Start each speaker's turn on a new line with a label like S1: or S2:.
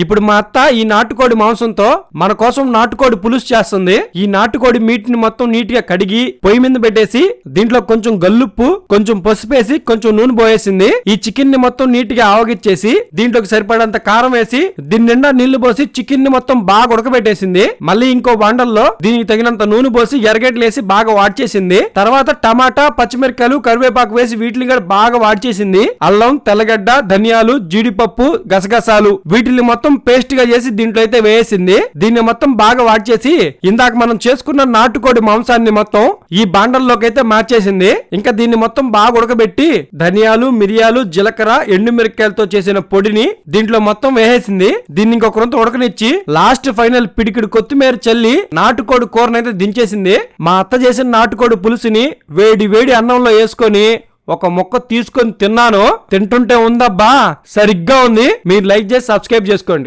S1: ఇప్పుడు మా అత్త ఈ నాటుకోడి మాంసంతో మన కోసం నాటుకోడి పులుసు చేస్తుంది. ఈ నాటుకోడి మీట్ని మొత్తం నీట్గా కడిగి పొయ్యి మీద పెట్టేసి దీంట్లో కొంచెం గల్లుప్పు కొంచెం పసుపేసి కొంచెం నూనె పోయేసింది. ఈ చికెన్ని మొత్తం నీట్గా ఆవగిచ్చేసి దీంట్లోకి సరిపడంత కారం వేసి దీని నిండా నీళ్ళు పోసి చికెన్ని మొత్తం బాగా ఉడకబెట్టేసింది. మళ్ళీ ఇంకో వండల్లో దీనికి తగినంత నూనె పోసి ఎరగడ్లు బాగా వాడ్చేసింది. తర్వాత టమాటా పచ్చిమిరకాయలు కరివేపాకు వేసి వీటిని కూడా బాగా వాడ్చేసింది. అల్లం తెల్లగడ్డ ధనియాలు జీడిపప్పు గసగసాలు వీటిని మొత్తం పేస్ట్గా చేసి దీంట్లో అయితే వేసింది. దీన్ని మొత్తం బాగా వాడ్చేసి ఇందాక మనం చేసుకున్న నాటుకోడి మాంసాన్ని మొత్తం ఈ బాండల్లోకి అయితే మార్చేసింది ఇంకా దీన్ని మొత్తం బాగా ఉడకబెట్టి ధనియాలు మిరియాలు జీలకర్ర ఎండుమిరకాయలతో చేసిన పొడిని దీంట్లో మొత్తం వేసేసింది. దీన్ని ఇంకొక రొంత ఉడకనిచ్చి లాస్ట్ ఫైనల్ పిడికిడు కొత్తిమీర చల్లి నాటుకోడి కూరనైతే దించేసింది. మా అత్త చేసిన నాటుకోడి పులుసుని వేడి వేడి అన్నంలో వేసుకొని ఒక మొక్క తీసుకొని తిన్నాను తింటుంటే ఉందబ్బా సరిగ్గా ఉంది. మీరు లైక్ చేసి సబ్స్క్రైబ్ చేసుకోండి.